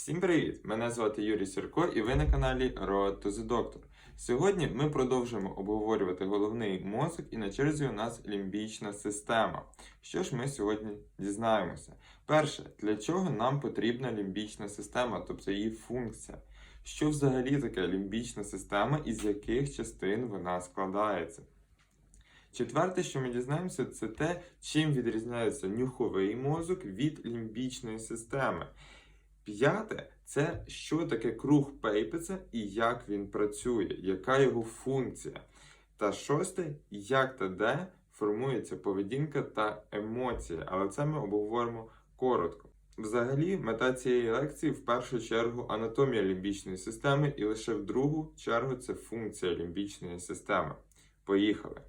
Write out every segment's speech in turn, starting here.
Всім привіт! Мене звати Юрій Сірко і ви на каналі Road to the Doctor. Сьогодні ми продовжимо обговорювати головний мозок і на черзі у нас лімбічна система. Що ж ми сьогодні дізнаємося? Перше, для чого нам потрібна лімбічна система, тобто її функція? Що взагалі таке лімбічна система і з яких частин вона складається? Четверте, що ми дізнаємося, це те, чим відрізняється нюховий мозок від лімбічної системи. П'яте це що таке круг Пейпеца і як він працює, яка його функція. Та шосте, як та де формується поведінка та емоції, але це ми обговоримо коротко. Взагалі, мета цієї лекції в першу чергу анатомія лімбічної системи, і лише в другу чергу це функція лімбічної системи. Поїхали!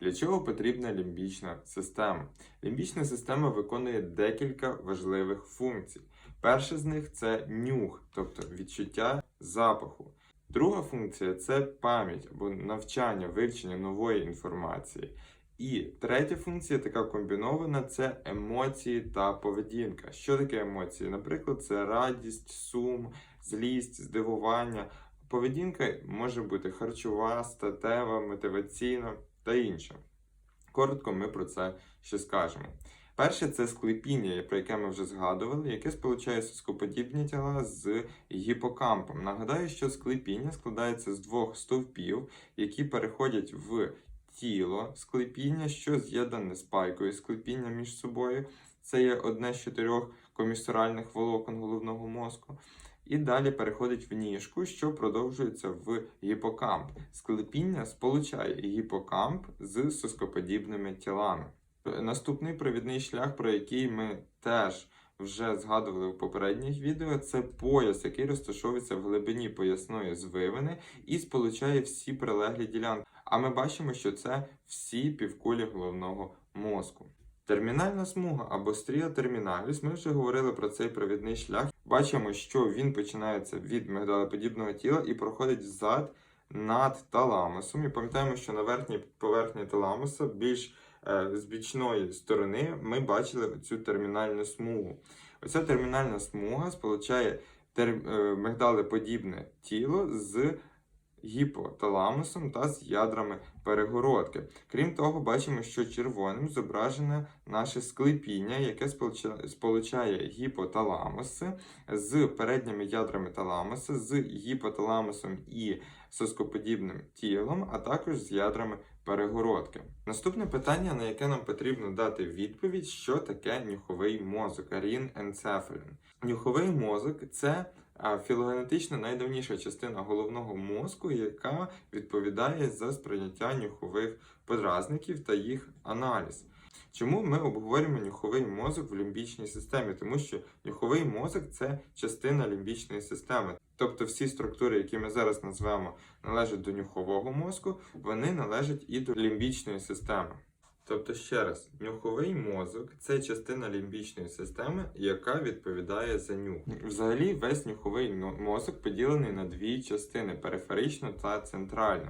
Для чого потрібна лімбічна система? Лімбічна система виконує декілька важливих функцій. Перша з них це нюх, тобто відчуття запаху. Друга функція це пам'ять або навчання, вивчення нової інформації. І третя функція, така комбінована, це емоції та поведінка. Що таке емоції? Наприклад, це радість, сум, злість, здивування. Поведінка може бути харчова, статева, мотиваційна та інша. Коротко ми про це ще скажемо. Перше це склепіння, про яке ми вже згадували, яке сполучає соскоподібні тіла з гіпокампом. Нагадаю, що склепіння складається з двох стовпів, які переходять в тіло склепіння, що з'єднане спайкою склепіння між собою. Це є одне з чотирьох комісуральних волокон головного мозку. І далі переходить в ніжку, що продовжується в гіпокамп. Склепіння сполучає гіпокамп з соскоподібними тілами. Наступний провідний шлях, про який ми теж вже згадували в попередніх відео, це пояс, який розташовується в глибині поясної звивини і сполучає всі прилеглі ділянки. А ми бачимо, що це всі півкулі головного мозку. Термінальна смуга або стрія терміналіс, ми вже говорили про цей провідний шлях. Бачимо, що він починається від мигдалеподібного тіла і проходить взад над таламусом. І пам'ятаємо, що на верхній поверхні таламуса більш е, з бічної сторони ми бачили цю термінальну смугу. Оця термінальна смуга сполучає е, мигдалеподібне тіло з гіпоталамусом та з ядрами перегородки. Крім того, бачимо, що червоним зображене наше склепіння, яке сполучає гіпоталамуси з передніми ядрами таламуса, з гіпоталамусом і соскоподібним тілом, а також з ядрами перегородки. Наступне питання, на яке нам потрібно дати відповідь, що таке нюховий мозок, ріненцефалін. Нюховий мозок це філогенетично найдавніша частина головного мозку, яка відповідає за сприйняття нюхових подразників та їх аналіз. Чому ми обговорюємо нюховий мозок в лімбічній системі? Тому що нюховий мозок це частина лімбічної системи. Тобто всі структури, які ми зараз назвемо, належать до нюхового мозку, вони належать і до лімбічної системи. Тобто, ще раз, нюховий мозок це частина лімбічної системи, яка відповідає за нюх. Взагалі, весь нюховий мозок поділений на дві частини периферичну та центральну.